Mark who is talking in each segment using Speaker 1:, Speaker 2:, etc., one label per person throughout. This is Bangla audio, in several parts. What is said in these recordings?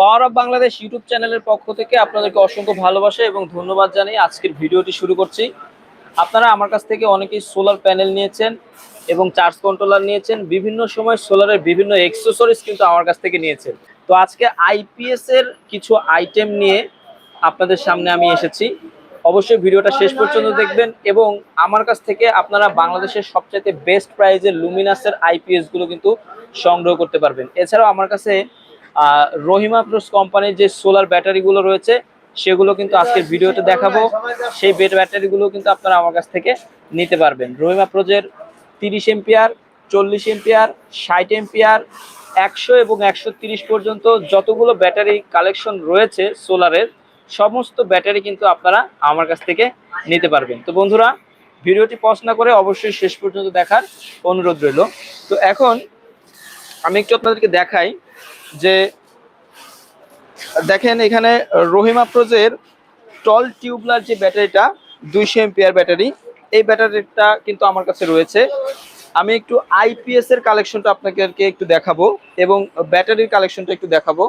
Speaker 1: পাওয়ার অফ বাংলাদেশ ইউটিউব চ্যানেলের পক্ষ থেকে আপনাদেরকে অসংখ্য ভালোবাসা এবং ধন্যবাদ জানিয়ে আজকের ভিডিওটি শুরু করছি। আপনারা আমার কাছ থেকে অনেকেই সোলার প্যানেল নিয়েছেন এবং চার্জ কন্ট্রোলার নিয়েছেন, বিভিন্ন সময় সোলারের বিভিন্ন এক্সেসরিজ কিন্তু আমার কাছ থেকে নিয়েছেন। তো আজকে আইপিএস এর কিছু আইটেম নিয়ে আপনাদের সামনে আমি এসেছি। অবশ্যই ভিডিওটা শেষ পর্যন্ত দেখবেন এবং আমার কাছ থেকে আপনারা বাংলাদেশের সবচাইতে বেস্ট প্রাইজের লুমিনাসের আইপিএসগুলো কিন্তু সংগ্রহ করতে পারবেন। এছাড়াও আমার কাছে রহিমা প্রোস কোম্পানির যে সোলার ব্যাটারিগুলো রয়েছে, সেগুলো কিন্তু আজকের ভিডিওতে দেখাবো। সেই বেড ব্যাটারিগুলো কিন্তু আপনারা আমার কাছ থেকে নিতে পারবেন। রহিমা প্রোজের তিরিশ এম্পিয়ার চল্লিশ এম্পিয়ার ষাট এম্পিয়ার একশো এবং একশো পর্যন্ত যতগুলো ব্যাটারি কালেকশন রয়েছে সোলারের, সমস্ত ব্যাটারি কিন্তু আপনারা আমার কাছ থেকে নিতে পারবেন। তো বন্ধুরা, ভিডিওটি পজ না করে অবশ্যই শেষ পর্যন্ত দেখার অনুরোধ রইল। তো এখন আমি একটু আপনাদেরকে দেখাই যে, দেখেন এখানে রহিমা প্রোজের টল টিউবলার যে ব্যাটারিটা, দুইশো এমপিআর ব্যাটারি, এই ব্যাটারিটা কিন্তু আমার কাছে রয়েছে। আমি একটু আইপিএস এর কালেকশনটা আপনাদেরকে একটু দেখাবো এবং ব্যাটারির কালেকশনটা একটু দেখাবো।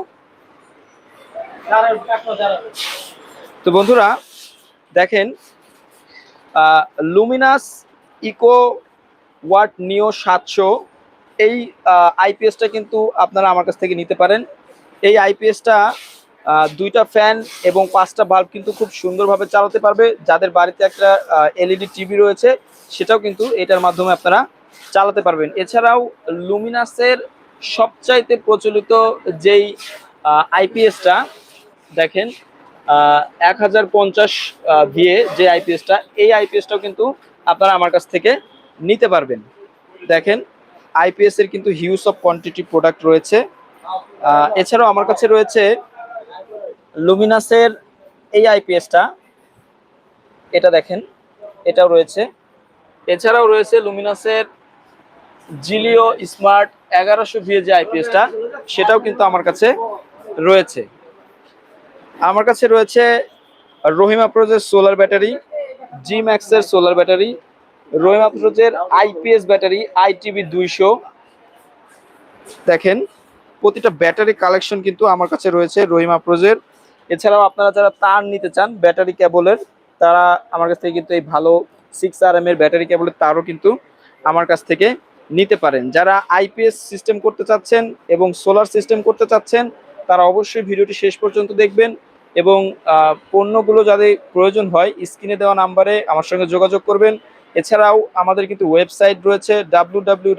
Speaker 1: তো বন্ধুরা, দেখেন লুমিনাস ইকো ওয়াট নিও সাতশো এই আইপিএসটা কিন্তু আপনারা আমার কাছ থেকে নিতে পারেন। এই আইপিএসটা দুইটা ফ্যান এবং পাঁচটা বাল্ব কিন্তু খুব সুন্দরভাবে চালাতে পারবে। যাদের বাড়িতে একটা এলইডি টিভি রয়েছে, সেটাও কিন্তু এটার মাধ্যমে আপনারা চালাতে পারবেন। এছাড়াও লুমিনাসের সবচাইতে প্রচলিত যেই আইপিএসটা দেখেন এক হাজার পঞ্চাশ ভিএ যে আইপিএসটা এই আইপিএসটাও কিন্তু আপনারা আমার কাছ থেকে নিতে পারবেন। দেখেন আইপিএস এর কিন্তু হিউজ অফ কোয়ান্টিটি প্রোডাক্ট রয়েছে। এছাড়াও আমার কাছে রয়েছে লুমিনাসের এই আইপিএসটা এটা দেখেন, এটাও রয়েছে। এছাড়াও রয়েছে লুমিনাসের জিলিও স্মার্ট এগারোশো ভিএ যে আইপিএসটা সেটাও কিন্তু আমার কাছে রয়েছে। আমার কাছে রয়েছে রহিমা প্রোজের সোলার ব্যাটারি জি ম্যাক্সের সোলার ব্যাটারি রহিমা প্রোজের আইপিএস ব্যাটারি আইটিভি দুইশো। দেখেন, প্রতিটা ব্যাটারি কালেকশন কিন্তু আমার কাছে রয়েছে রহিমা প্রোজের এছাড়াও আপনারা যারা তার নিতে চান, ব্যাটারি কেবলের তারা আমার কাছ থেকে কিন্তু এই ভালো সিক্স আর এম এর ব্যাটারি কেবলের তারও কিন্তু আমার কাছ থেকে নিতে পারেন। যারা আইপিএস সিস্টেম করতে চাচ্ছেন এবং সোলার সিস্টেম করতে চাচ্ছেন, তারা অবশ্যই ভিডিওটি শেষ পর্যন্ত দেখবেন এবং পণ্যগুলো যাদের প্রয়োজন হয় স্ক্রিনে দেওয়া নাম্বারে আমার সঙ্গে যোগাযোগ করবেন। এছাড়াও আমাদের কিন্তু ওয়েবসাইট রয়েছে ডাব্লু ডাব্লিউ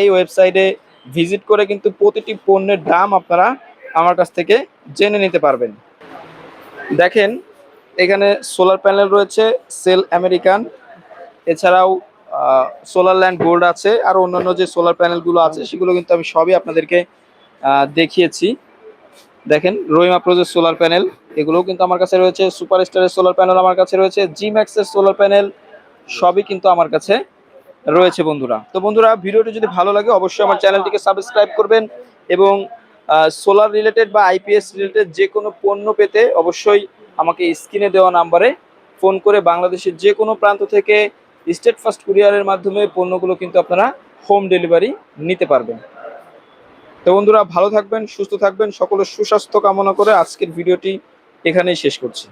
Speaker 1: এই ওয়েবসাইটে ভিজিট করে কিন্তু প্রতিটি পণ্যের দাম আপনারা আমার কাছ থেকে জেনে নিতে পারবেন। দেখেন, এখানে সোলার প্যানেল রয়েছে, সেল আমেরিকান। এছাড়াও সোলার ল্যান্ড গোল্ড আছে, আর অন্যান্য যে সোলার প্যানেলগুলো আছে, সেগুলো কিন্তু আমি সবই আপনাদেরকে দেখিয়েছি। দেখেন, রহিমা প্রোজের সোলার প্যানেল এগুলোও কিন্তু আমার কাছে রয়েছে। সুপার স্টারের সোলার প্যানেল আমার কাছে রয়েছে। জি ম্যাক্সের সোলার প্যানেল সবই কিন্তু আমার কাছে রয়েছে বন্ধুরা। তো বন্ধুরা, ভিডিওটি যদি ভালো লাগে, অবশ্যই আমার চ্যানেলটিকে সাবস্ক্রাইব করবেন এবং সোলার রিলেটেড বা আইপিএস রিলেটেড যে কোনো পণ্য পেতে অবশ্যই আমাকে স্ক্রিনে দেওয়া নাম্বারে ফোন করে বাংলাদেশের যে কোনো প্রান্ত থেকে স্টেট ফার্স্ট কুরিয়ারের মাধ্যমে পণ্যগুলো কিন্তু আপনারা হোম ডেলিভারি নিতে পারবেন। তো বন্ধুরা, ভালো থাকবেন, সুস্থ থাকবেন, সকলের সুস্বাস্থ্য কামনা করে আজকের ভিডিওটি এখানেই শেষ করছি।